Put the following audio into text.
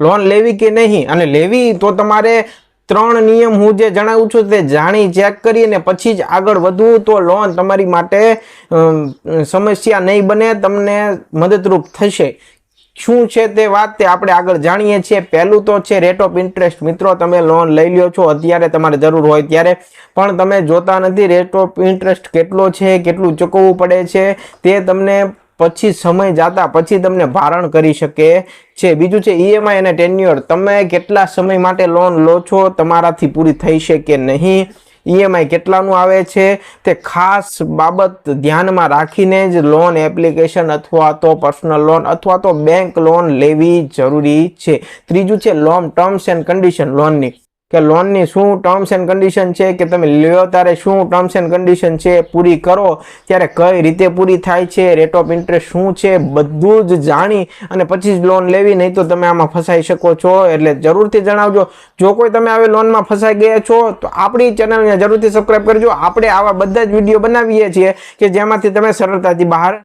Loan લેવી કે નહીં? અને લેવી તો તમારે ત્રણ નિયમ હું જે જણાવું છું તે જાણી ચેક કરી અને પછી જ આગળ વધવું. તો લોન તમારી માટે સમસ્યા નહીં બને, તમને મદદરૂપ થશે. શું છે તે વાત તે આપણે આગળ જાણીએ છીએ. પહેલું તો છે રેટ ઓફ ઇન્ટરેસ્ટ મિત્રો, તમે લોન લઈ લ્યો છો. અત્યારે તમારે જરૂર હોય ત્યારે. પણ તમે જોતા નથી રેટ ઓફ ઇન્ટરેસ્ટ કેટલો છે, કેટલું ચૂકવવું પડે છે. તે તમને પછી સમય જાતા પછી તમને ભારણ કરી શકે છે. બીજું છે ઈએમઆઈ અને ટેન્યુઅર તમે કેટલા સમય માટે લોન લો છો? તમારાથી પૂરી થઈ છે કે નહીં ઈએમઆઈ કેટલાનું આવે છે? તે ખાસ બાબત ધ્યાનમાં રાખીને જ લોન એપ્લિકેશન અથવા તો પર્સનલ લોન અથવા તો બેંક લોન લેવી જરૂરી છે. ત્રીજું છે લોન ટર્મ્સ એન્ડ કન્ડિશન લોનની કે લોનની શું ટર્મ્સ એન્ડ કન્ડિશન છે, કે તમે લ્યો ત્યારે શું ટર્મ્સ એન્ડ કન્ડિશન છે પૂરી કરો, ત્યારે કઈ રીતે પૂરી થાય છે રેટ ઓફ ઇન્ટરેસ્ટ શું છે, બધું જ જાણી અને પછી જ લોન લેવી, નહીં તો તમે આમાં ફસાઈ શકો છો. એટલે જરૂરથી જણાવજો. જો કોઈ તમે આવી લોનમાં ફસાઈ ગયા છો, તો આપણી ચેનલને જરૂરથી સબસ્ક્રાઈબ કરજો. આપણે આવા બધા જ વીડિયો બનાવીએ છીએ કે જેમાંથી તમે સરળતાથી બહાર